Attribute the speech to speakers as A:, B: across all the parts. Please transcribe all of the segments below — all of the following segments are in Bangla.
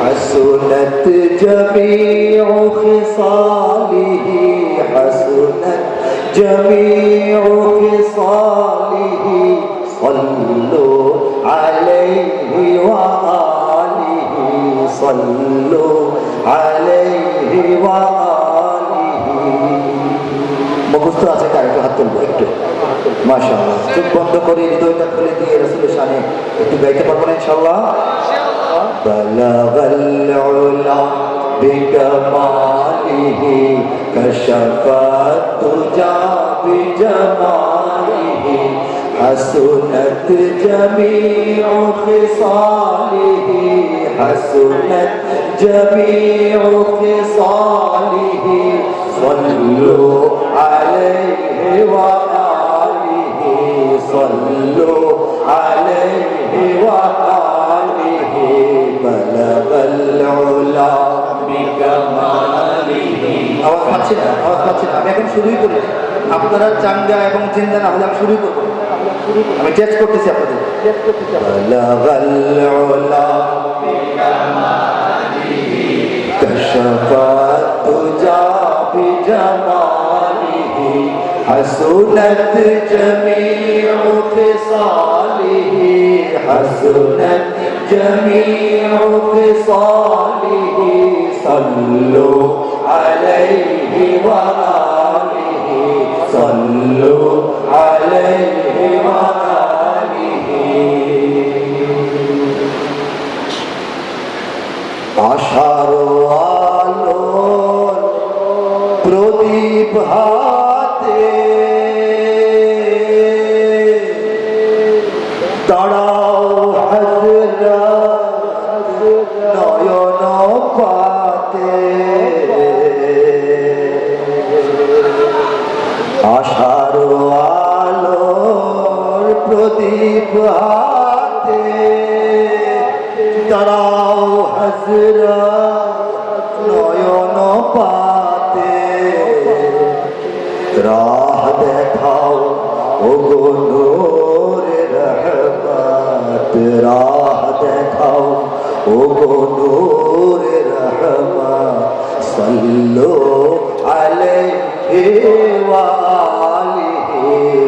A: حسنت جميع خصاله حسنت جميع خصاله صلوا عليه وآله صلوا عليه وآله মুখস্থ আছে কার একটু হাত তুলবো একটু মাশা চোখ বন্ধ করে হৃদয়টা খুলে দিয়ে রসুলের সামনে একটু গাইতে পারবো না ইনশাল্লাহ بلغ العلا بكماله كشف الدجى بجماله حسنت جميع خصاله حسنت جميع خصاله صلوا عليه وآله صلوا عليه وآله. আওয়াজ পাচ্ছি না আওয়াজ পাচ্ছি না আমি এখন শুরুই করি আপনারা চাঙ্গা এবং চিন্তা না হলে আমি শুরুই করবো আমি টেস্ট করতেছি আপনাদের بلغ العلا كشف الدجى بجماله حسنت جميع خصاله حسنت جميع خصاله صلوا عليه وآله صلوا عليه وآله আশার আলোর প্রদীপ হাতে দাঁড়াও আশার আলোর প্রদীপ হাতে দাঁড়াও হাজরা নয়ন পাতে। রাহ দেখাও ও গো নূরে রহমত। রাহ দেখাও ও গো নূরে রহমত। সল্লো আলাইহি ওয়া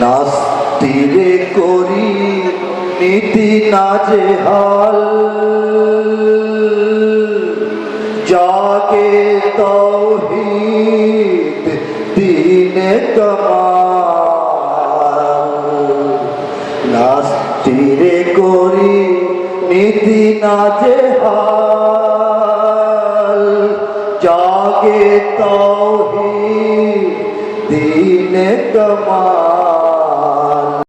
A: নাস্তিরে করি নীতি নাজে হাল। জাগে তৌহিদ দিনে কমাল। নাস্তিরে করি নীতি নাজে হাল। জাগে তৌহিদ দিনে কমাল।